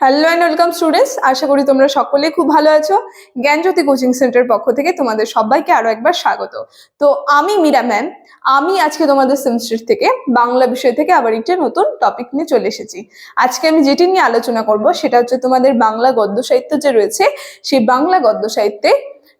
Hello and welcome students আশা করি তোমরা সকলেই খুব ভালো আছো। জ্ঞানজ্যোতি কোচিং সেন্টার পক্ষ থেকে তোমাদের সবাইকে আরও একবার স্বাগত। তো আমি মীরা ম্যাম। আমি আজকে তোমাদের সেমিস্টার থেকে বাংলা বিষয় থেকে আবার একটা নতুন টপিক নিয়ে চলে এসেছি। আজকে আমি যেটি নিয়ে আলোচনা করব, সেটা হচ্ছে তোমাদের বাংলা গদ্য সাহিত্য যে রয়েছে, সেই বাংলা গদ্য সাহিত্যে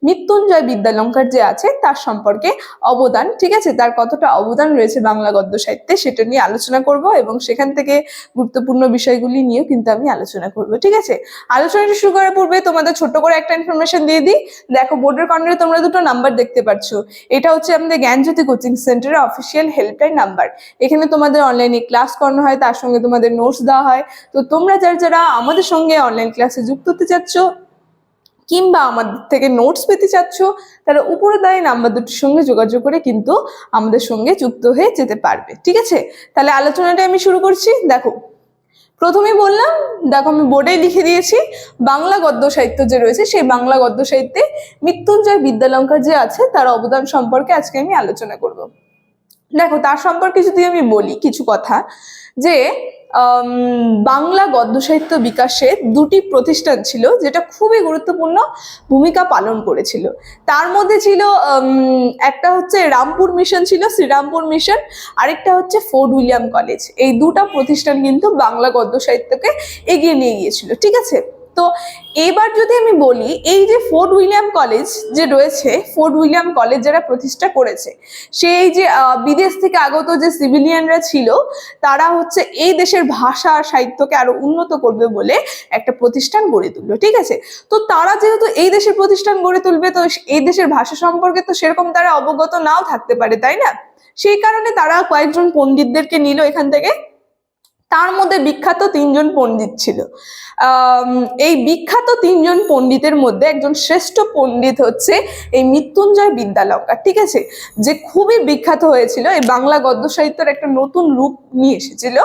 মৃত্যুঞ্জয় বিদ্যালঙ্কার যে আছে, তার সম্পর্কে অবদান, ঠিক আছে? তার কতটা অবদান রয়েছে বাংলা গদ্য সাহিত্যে সেটা নিয়ে আলোচনা করব এবং সেখান থেকে গুরুত্বপূর্ণ বিষয়গুলি নিয়েও কিন্তু আমি আলোচনা করব, ঠিক আছে? আলোচনাটা শুরু করার পূর্বে তোমাদের ছোট্ট করে একটা ইনফরমেশন দিয়ে দিই। দেখো বোর্ডের কর্নারে তোমরা দুটো নাম্বার দেখতে পাচ্ছ। এটা হচ্ছে আমাদের জ্ঞানজ্যোতি কোচিং সেন্টারের অফিসিয়াল হেল্পলাইন নাম্বার এখানে তোমাদের অনলাইনে ক্লাস করানো হয়, তার সঙ্গে তোমাদের নোটস দেওয়া হয়। তো তোমরা যারা যারা আমাদের সঙ্গে অনলাইন ক্লাসে যুক্ত হতে চাচ্ছ কিংবা আমাদের থেকে নোটস পেতে চাচ্ছ তারা উপরে দেয় নাম্বার দুটির সঙ্গে যোগাযোগ করে কিন্তু আমাদের সঙ্গে যুক্ত হয়ে যেতে পারবে, ঠিক আছে? তাহলে আলোচনাটা আমি শুরু করছি, দেখো। প্রথমেই বললাম, দেখো আমি বোর্ডে লিখে দিয়েছি, বাংলা গদ্য সাহিত্য যে রয়েছে, সেই বাংলা গদ্য সাহিত্যে মৃত্যুঞ্জয় বিদ্যালঙ্কার যে আছে, তার অবদান সম্পর্কে আজকে আমি আলোচনা করব। দেখো, তার সম্পর্কে যদি আমি বলি কিছু কথা, যে বাংলা গদ্য সাহিত্য বিকাশে দুটি প্রতিষ্ঠান ছিল যেটা খুবই গুরুত্বপূর্ণ ভূমিকা পালন করেছিল। তার মধ্যে ছিল একটা হচ্ছে রামপুর মিশন ছিল, শ্রীরামপুর মিশন, আরেকটা হচ্ছে ফোর্ট উইলিয়াম কলেজ। এই দুটা প্রতিষ্ঠান কিন্তু বাংলা গদ্য সাহিত্যকে এগিয়ে নিয়ে গিয়েছিল, ঠিক আছে? তো এবার যদি আমি বলি, এই যে ফোর্ট উইলিয়াম কলেজ যে রয়েছে, ফোর্ট উইলিয়াম কলেজ যারা প্রতিষ্ঠা করেছে, সেই যে বিদেশ থেকে আগত যে সিভিলিয়ানরা ছিল, তারা হচ্ছে এই দেশের ভাষা সাহিত্যকে আরও উন্নত করবে বলে একটা প্রতিষ্ঠান গড়ে তুললো, ঠিক আছে? তো তারা যেহেতু এই দেশের প্রতিষ্ঠান গড়ে তুলবে, তো এই দেশের ভাষা সম্পর্কে তো সেরকম তারা অবগত নাও থাকতে পারে, তাই না? সেই কারণে তারা কয়েকজন পণ্ডিতদেরকে নিল এখান থেকে। তার মধ্যে বিখ্যাত তিনজন পণ্ডিত ছিল। এই বিখ্যাত তিনজন পণ্ডিতের মধ্যে একজন শ্রেষ্ঠ পণ্ডিত হচ্ছে এই মৃত্যুঞ্জয় বিদ্যালঙ্কার, ঠিক আছে? যে খুবই বিখ্যাত হয়েছিল, এই বাংলা গদ্য সাহিত্যের একটা নতুন রূপ নিয়ে এসেছিল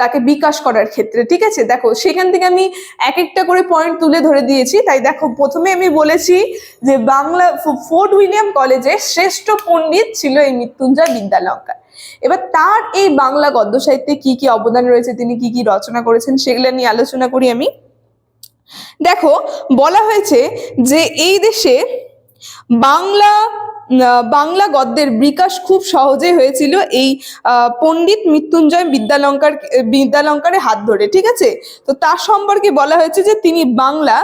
তাকে বিকাশ করার ক্ষেত্রে, ঠিক আছে? দেখো, সেখান থেকে আমি এক একটা করে পয়েন্ট তুলে ধরে দিয়েছি, তাই দেখো, প্রথমে আমি বলেছি যে বাংলা ফোর্ট উইলিয়াম কলেজে শ্রেষ্ঠ পণ্ডিত ছিল এই মৃত্যুঞ্জয় বিদ্যালঙ্কার। এবার তার এই বাংলা গদ্য সাহিত্যে কি কি অবদান রয়েছে, তিনি কি কি রচনা করেছেন, সেগুলো নিয়ে আলোচনা করি আমি। দেখো, বলা হয়েছে যে এই দেশে বাংলা বাংলা গদ্যের বিকাশ খুব সহজে হয়েছিল এই পণ্ডিত মৃত্যুঞ্জয় বিদ্যালঙ্কার, বিদ্যালঙ্কারের হাত ধরে, ঠিক আছে? তো তার সম্পর্কে বলা হয়েছে যে তিনি বাংলা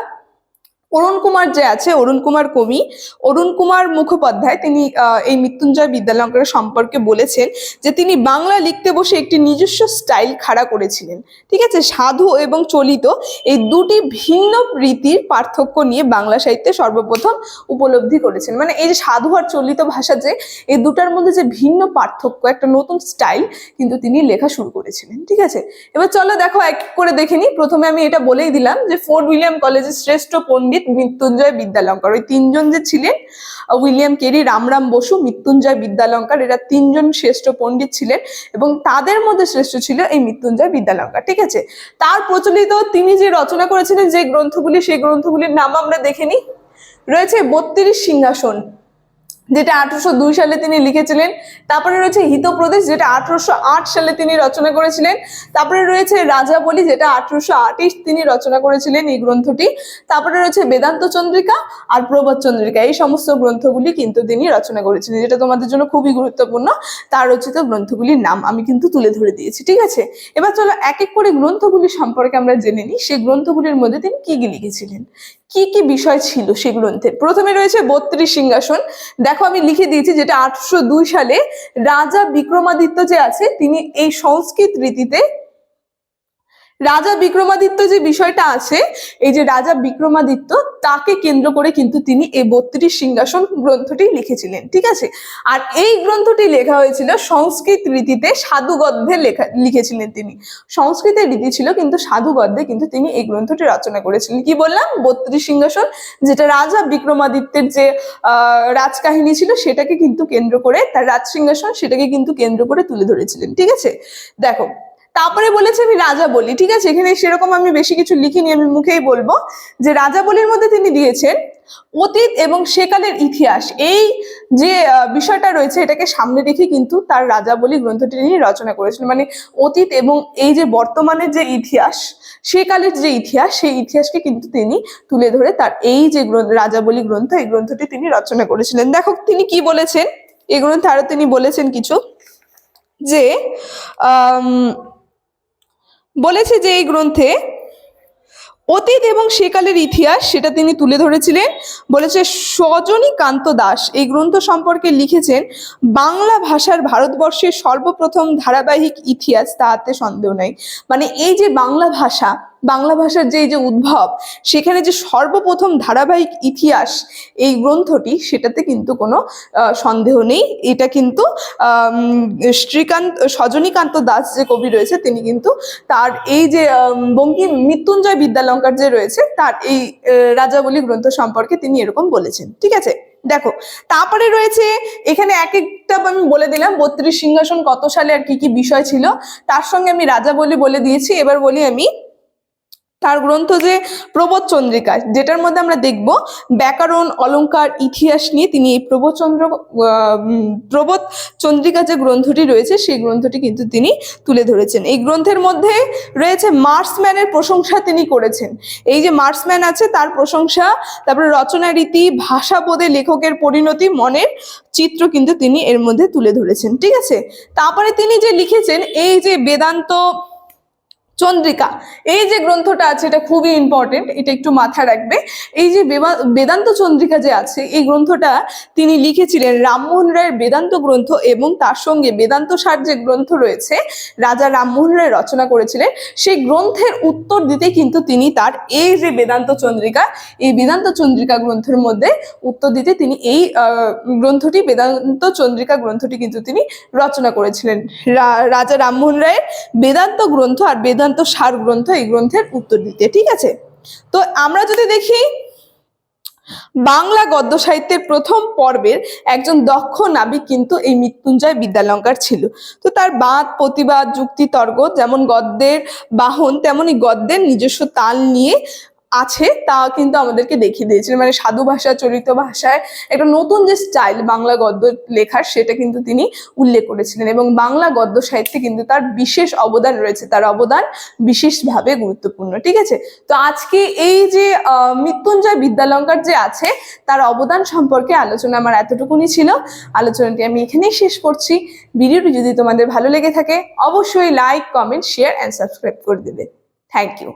অরুণ কুমার যে আছে, অরুণ কুমার কবি অরুণ কুমার মুখোপাধ্যায়, তিনি এই মৃত্যুঞ্জয় বিদ্যালঙ্কারের সম্পর্কে বলেছেন যে তিনি বাংলা লিখতে বসে একটি নিজস্ব স্টাইল খাড়া করেছিলেন। ঠিক আছে? সাধু এবং চলিত এই দুটি ভিন্ন রীতির পার্থক্য নিয়ে বাংলা সাহিত্যে সর্বপ্রথম উপলব্ধি করেছেন। মানে এই যে সাধু আর চলিত ভাষা যে, এই দুটার মধ্যে যে ভিন্ন পার্থক্য, একটা নতুন স্টাইল কিন্তু তিনি লেখা শুরু করেছিলেন। ঠিক আছে? এবার চলো দেখো, এক এক করে দেখে নিই। প্রথমে আমি এটা বলেই দিলাম যে ফোর্ট উইলিয়াম কলেজের শ্রেষ্ঠ পণ্ডিত মৃত্যুঞ্জয় বিদ্যালঙ্কার। ওই তিনজন যে ছিলেন উইলিয়াম কেরি রামরাম বসু, মৃত্যুঞ্জয় বিদ্যালঙ্কার, এরা তিনজন শ্রেষ্ঠ পণ্ডিত ছিলেন এবং তাদের মধ্যে শ্রেষ্ঠ ছিল এই মৃত্যুঞ্জয় বিদ্যালঙ্কার, ঠিক আছে? তার প্রচলিত তিনি যে রচনা করেছিলেন যে গ্রন্থগুলি, সেই গ্রন্থগুলির নাম আমরা দেখে নিই। রয়েছে বত্রিশ সিংহাসন। যেটা আঠারোশো দুই সালে তিনি লিখেছিলেন। তারপরে রয়েছে হিতপ্রদেশ, যেটা আঠারোশো আট সালে তিনি রচনা করেছিলেন। তারপরে রয়েছে রাজাবলি, যেটা আঠারোশো তিনি রচনা করেছিলেন এই গ্রন্থটি। তারপরে রয়েছে বেদান্ত চন্দ্রিকা আর প্রবাদ চন্দ্রিকা। এই সমস্ত গ্রন্থগুলি কিন্তু তিনি রচনা করেছিলেন, যেটা তোমাদের জন্য খুবই গুরুত্বপূর্ণ। তার রচিত গ্রন্থগুলির নাম আমি কিন্তু তুলে ধরে দিয়েছি, ঠিক আছে? এবার চলো এক এক করে গ্রন্থগুলি সম্পর্কে আমরা জেনে নিই। সেই গ্রন্থগুলির মধ্যে তিনি কি কি লিখেছিলেন? কি কি বিষয় ছিল সেই গ্রন্থের প্রথমে রয়েছে বত্রিশ সিংহাসন। দেখো আমি লিখে দিয়েছি যেটা আটশো দুই সালে রাজা বিক্রমাদিত্য যে আছে, তিনি এই সংস্কৃত রীতিতে রাজা বিক্রমাদিত্য যে বিষয়টা আছে, এই যে রাজা বিক্রমাদিত্য, তাকে কেন্দ্র করে কিন্তু তিনি এই বত্রিশ সিংহাসন গ্রন্থটি লিখেছিলেন, ঠিক আছে? আর এই গ্রন্থটি লেখা হয়েছিল সংস্কৃত রীতিতে সাধু গদ্যে লেখা, লিখেছিলেন তিনি। সংস্কৃতের রীতি ছিল কিন্তু সাধু কিন্তু তিনি এই গ্রন্থটি রচনা করেছিলেন। কি বললাম? বত্রিশ সিংহাসন, যেটা রাজা বিক্রমাদিত্যের যে রাজকাহিনী ছিল, সেটাকে কিন্তু কেন্দ্র করে, তার রাজ সিংহাসন, সেটাকে কিন্তু কেন্দ্র করে তুলে ধরেছিলেন, ঠিক আছে? দেখো তারপরে বলেছে আমি রাজা বলি ঠিক আছে? এখানে সেরকম আমি বেশি কিছু লিখিনি আমি মুখেই বলব যে রাজা বলির মধ্যে তিনি দিয়েছেন অতীত এবং সেকালের ইতিহাস। এই যে বিষয়টা রয়েছে এটাকে সামনে রেখে কিন্তু তার রাজাবলী গ্রন্থটি তিনি রচনা করেছিলেন মানে অতীত এবং এই যে বর্তমানের যে ইতিহাস সেকালের যে ইতিহাস সেই ইতিহাসকে কিন্তু তিনি তুলে ধরে তার এই যে রাজাবলী গ্রন্থ এই গ্রন্থটি তিনি রচনা করেছিলেন। দেখো তিনি কি বলেছেন? এই গ্রন্থে আরও তিনি বলেছেন কিছু যে আম, বলেছে যে এই গ্রন্থে অতীত এবং সেকালের ইতিহাস, সেটা তিনি তুলে ধরেছিলেন। বলেছে সজনীকান্ত দাস এই গ্রন্থ সম্পর্কে লিখেছেন, বাংলা ভাষার ভারতবর্ষের সর্বপ্রথম ধারাবাহিক ইতিহাস তাহাতে সন্দেহ নাই। মানে এই যে বাংলা ভাষা বাংলা ভাষার যে যে উদ্ভব, সেখানে যে সর্বপ্রথম ধারাবাহিক ইতিহাস এই গ্রন্থটি, সেটাতে কিন্তু কোনো সন্দেহ নেই। এটা কিন্তু শ্রীকান্ত, সজনীকান্ত দাস যে কবি রয়েছে, তিনি কিন্তু তার এই যে বঙ্কিম মৃত্যুঞ্জয় বিদ্যালঙ্কার যে রয়েছে, তার এই রাজাবলী গ্রন্থ সম্পর্কে তিনি এরকম বলেছেন। ঠিক আছে? দেখো, তারপরে রয়েছে, এখানে এক একটা আমি বলে দিলাম, বত্রিশ সিংহাসন কত সালে আর কি কি বিষয় ছিল, তার সঙ্গে আমি রাজাবলী বলে দিয়েছি। এবার বলি আমি তার গ্রন্থ যে প্রবোধ চন্দ্রিকা, যেটার মধ্যে আমরা দেখব ব্যাকরণ, অলঙ্কার, ইতিহাস নিয়ে তিনি এই প্রবোধচন্দ্র প্রবোধ চন্দ্রিকা যে গ্রন্থটি রয়েছে, সেই গ্রন্থটি কিন্তু তিনি তুলে ধরেছেন। এই গ্রন্থের মধ্যে রয়েছে মার্সম্যানের প্রশংসা তিনি করেছেন। এই যে মার্সম্যান আছে, তার প্রশংসা, তারপরে রচনা রীতি, ভাষাবোধে লেখকের পরিণতি, মনের চিত্র কিন্তু তিনি এর মধ্যে তুলে ধরেছেন। ঠিক আছে? তারপরে তিনি যে লিখেছেন, এই যে বেদান্ত চন্দ্রিকা। এই যে গ্রন্থটা আছে, এটা খুবই ইম্পর্টেন্ট এটা একটু মাথায় রাখবে। এই যে বেদান্ত চন্দ্রিকা যে আছে, এই গ্রন্থটা তিনি লিখেছিলেন রামমোহন রায়ের বেদান্ত গ্রন্থ এবং তার সঙ্গে বেদান্ত সার যে গ্রন্থ রয়েছে, রাজা রামমোহন রায় রচনা করেছিলেন, সেই গ্রন্থের উত্তর দিতে কিন্তু তিনি তার এই যে বেদান্ত চন্দ্রিকা, এই বেদান্ত চন্দ্রিকা গ্রন্থের মধ্যে উত্তর দিতে তিনি এই গ্রন্থটি, বেদান্ত চন্দ্রিকা গ্রন্থটি কিন্তু তিনি রচনা করেছিলেন। রাজা রামমোহন রায়ের বেদান্ত গ্রন্থ আর বেদান্ত সার গ্রন্থ এই গ্রন্থের উত্তর দিতে, ঠিক আছে? তো আমরা যদি দেখি, বাংলা গদ্য সাহিত্যের প্রথম পর্বের একজন দক্ষ নাবিক কিন্তু এই মৃত্যুঞ্জয় বিদ্যালঙ্কার ছিল। তো তার বাদ প্রতিবাদ, যুক্তি, তর্ক যেমন গদ্যের বাহন তেমনই গদ্যের নিজস্ব তাল নিয়ে আছে, তা কিন্তু আমাদেরকে দেখিয়ে দিয়েছিলেন মানে সাধু ভাষা, চলিত ভাষায় একটা নতুন যে স্টাইল বাংলা গদ্য লেখার, সেটা কিন্তু তিনি উল্লেখ করেছিলেন এবং বাংলা গদ্য সাহিত্যে কিন্তু তার বিশেষ অবদান রয়েছে। তার অবদান বিশেষভাবে গুরুত্বপূর্ণ, ঠিক আছে? তো আজকে এই যে মৃত্যুঞ্জয় বিদ্যালঙ্কার যে আছে, তার অবদান সম্পর্কে আলোচনা আমার এতটুকুনি ছিল। আলোচনাটি আমি এখানেই শেষ করছি। ভিডিওটি যদি তোমাদের ভালো লেগে থাকে, অবশ্যই like comment share and subscribe করে দেবে। Thank you